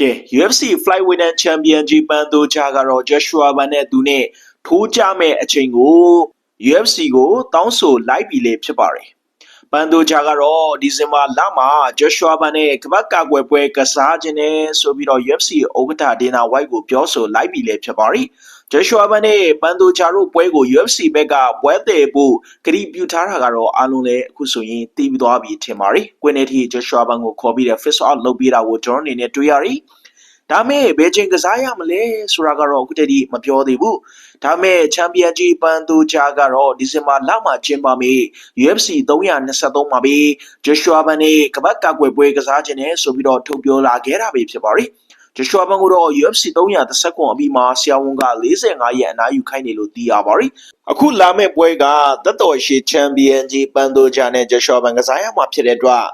ကဲ UFC Flyweight and Championship ပန်တိုချာကတော့ Joshua ဘန်နဲ့သူနဲ့ထိုးကြမဲ့အချိန်ကို UFC ကိုတောင်းဆိုလိုက်ပြီလေဖြစ်ပါတယ်ပန်တိုချာကတော့ဒီဇင်ဘာလမှာ Joshua ဘန်နဲ့ကပတ်ကာကွယ်ပွဲကစားခြင်းနဲ့ဆိုပြီးတော့ UFC ဥက္ကဋ္ဌဒေနာဝိုက်ကိုပြောဆိုလိုက်ပြီလေဖြစ်ပါတယ် Joshua ဘန်နဲ့ပန်တိုချာတို့ပွဲကို UFC ဘက်ကပွဲတယ်ဖို့ကတိပြုထားတာကတော့အားလုံးလည်းအခုဆိုရင်သိပြီးသွားပြီထင်ပါတယ်။ကွင်းနေတီ Joshua ဘန်ကိုခေါ်ပြီးတဲ့ fist out လုပ်ပြီးတာကိုကျွန်တော်အနေနဲ့တွေ့ရတယ်။ဒါမဲ့ဘယ်ချိန်ကစားရမလဲဆိုတာကတော့အခုတည်းကမပြောသေးဘူး။ဒါမဲ့ချန်ပီယံကြီးပန်တိုချာကတော့ဒီဇင်ဘာလမှာကျင်းပမယ့် UFC 323မှာပဲ Joshua ဘန်နဲ့ကပတ်ကာကွယ်ပွဲကစားခြင်းနဲ့ဆိုပြီးတော့ထုတ်ပြောလာခဲ့တာပဲဖြစ်ပါတယ်။ Joshua ဘန်ကိုတော့ UFC 330ခွန်အပြီးမှာဆရာဝန်က45ရက်အနားယူခိုင်းတယ်လို့သိရပါတယ်။အခုလာမယ့်ပွဲကသက်တော်ရှိချန်ပီယံကြီးပန်တိုချာနဲ့ Joshua ဘန်ကစားရမှာဖြစ်တဲ့အတွက်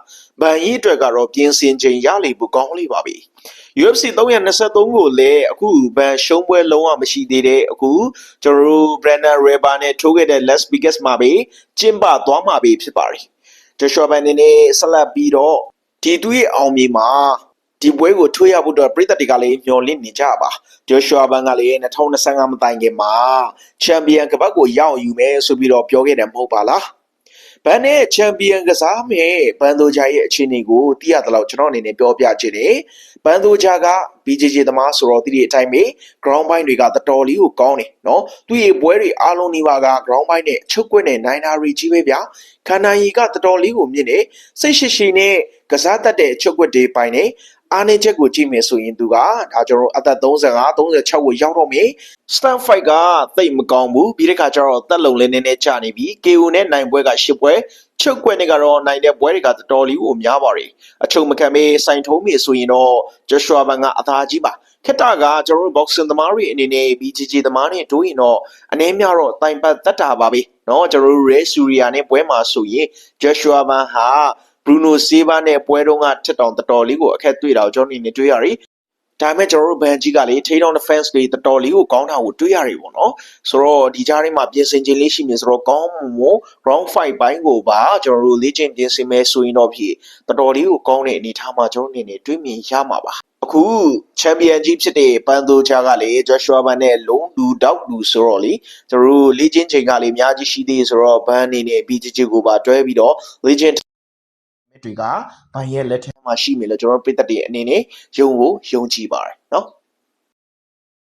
ဗန်ကြီးအတွက်ကတော့ပြင်ဆင်ချိန်ရလိမ့်ဖို့ကောင်းလိမ့်ပါပြီ။ UFC 323ကိုလည်းအခုဗန်ရှုံးပွဲလုံးဝမရှိသေးတဲ့အခုကျွန်တော်တို့ Brandon Reber နဲ့ထိုးခဲ့တဲ့ Las Vegas မှာပဲကျင်းပသွားမှာပဲဖြစ်ပါတယ်။ Joshua ဘန်နေနဲ့ဆက်လက်ပြီးတော့ဒီသူ့ရဲ့အောင်မြင်မှာ ဒီပွဲကိုထွေးရဖို့အတွက်ပြည်သက်တွေကလည်းမျှော်လင့်နေကြပါ။ Joshua ဘန်ကလည်း2025မတိုင်ခင်မှာချန်ပီယံကပတ်ကိုရအောင်ယူမယ်ဆိုပြီးတော့ပြောခဲ့တယ်မဟုတ်ပါလား။ဘန်နဲ့ချန်ပီယံကစားမယ်ဘန်တိုဂျာရဲ့အခြေအနေကိုသိရသလောက်ကျွန်တော်အနေနဲ့ပြောပြချင်တယ်။ဘန်တိုဂျာက BJJ သမားဆိုတော့ဒီအတိုင်းပဲ ground point တွေကတော်တော်လေးကိုကောင်းတယ်နော်။သူ့ရဲ့ပွဲတွေအားလုံးနေပါက ground point နဲ့ချုပ်ကွက်နဲ့နိုင်တာရီကြီးပဲဗျာ။ခန္ဓာရည်ကတော်တော်လေးကိုမြင့်တယ်။စိတ်ရှိရှိနဲ့ကစားတတ်တဲ့ချုပ်ကွက်တွေပိုင်တယ် အားနေချက်ကိုကြည့်မယ်ဆိုရင်သူကဒါကျွန်တော်အသက်35 36ကိုရောက်တော့မယ်စတန်ဖိုက်ကတိတ်မကောင်းဘူးပြီးတဲ့ခါကျတော့တက်လုံလေးနည်းနည်းကျနေပြီ KO နဲ့နိုင်ပွဲကရှစ်ပွဲချုပ်ကွက်နဲ့ကတော့နိုင်တဲ့ပွဲတွေကတော်တော်လေးကိုများပါတယ်အချုံမခံမေးစိုင်ထုံးမေဆိုရင်တော့ Joshua ဘန်ကအသာကြီးပါခက်တာကကျွန်တော်တို့ boxing သမားတွေအနေနဲ့ BJJ သမားတွေတို့ရင်တော့အနည်းများတော့တိုင်ပတ်တတ်တာပါပဲเนาะကျွန်တော်တို့ Ray Surya နဲ့ပွဲမှာဆိုရင် Joshua ဘန်ဟာ ဘရူနိုဆေးဘာနဲ့ပွဲတုန်းကထက်တောင်တော်တော်လေးကိုအခက်တွေ့တာကိုကျွန်တော်အနေနဲ့တွေ့ရတယ်။ဒါပေမဲ့ကျွန်တော်တို့ဘန်ကြီးကလေထိန်းအောင် defense တွေတော်တော်လေးကိုကောင်းတာကိုတွေ့ရတယ်ပေါ့နော်။ဆိုတော့ဒီကြားထဲမှာပြင်ဆင်ခြင်းလေးရှိနေဆိုတော့ကောင်းမှု round 5ဘိုင်းကိုပါကျွန်တော်တို့လေ့ကျင့်ပြင်ဆင်မယ်ဆိုရင်တော့ဖြစ်တော်တော်လေးကိုကောင်းတဲ့အနေအထားမှာကျွန်တော်အနေနဲ့တွေ့မြင်ရမှာပါ။အခုချန်ပီယံကြီးဖြစ်တဲ့ပန်တိုချာကလည်း Joshua ဘန်နဲ့လုံးလူတောက်လူဆိုတော့လေကျွန်တော်တို့လေ့ကျင့်ချိန်ကလည်းအများကြီးရှိသေးဆိုတော့ဘန်အနေနဲ့ BJJ ကိုပါတွဲပြီးတော့လေ့ကျင့်မြစ် တွေကဘိုင်ရဲ့လက်ထက်မှာရှိမယ်လို့ကျွန်တော်တို့ပြည်သက်တွေအနေနဲ့ယုံဖို့ယုံကြည်ပါတယ်နော်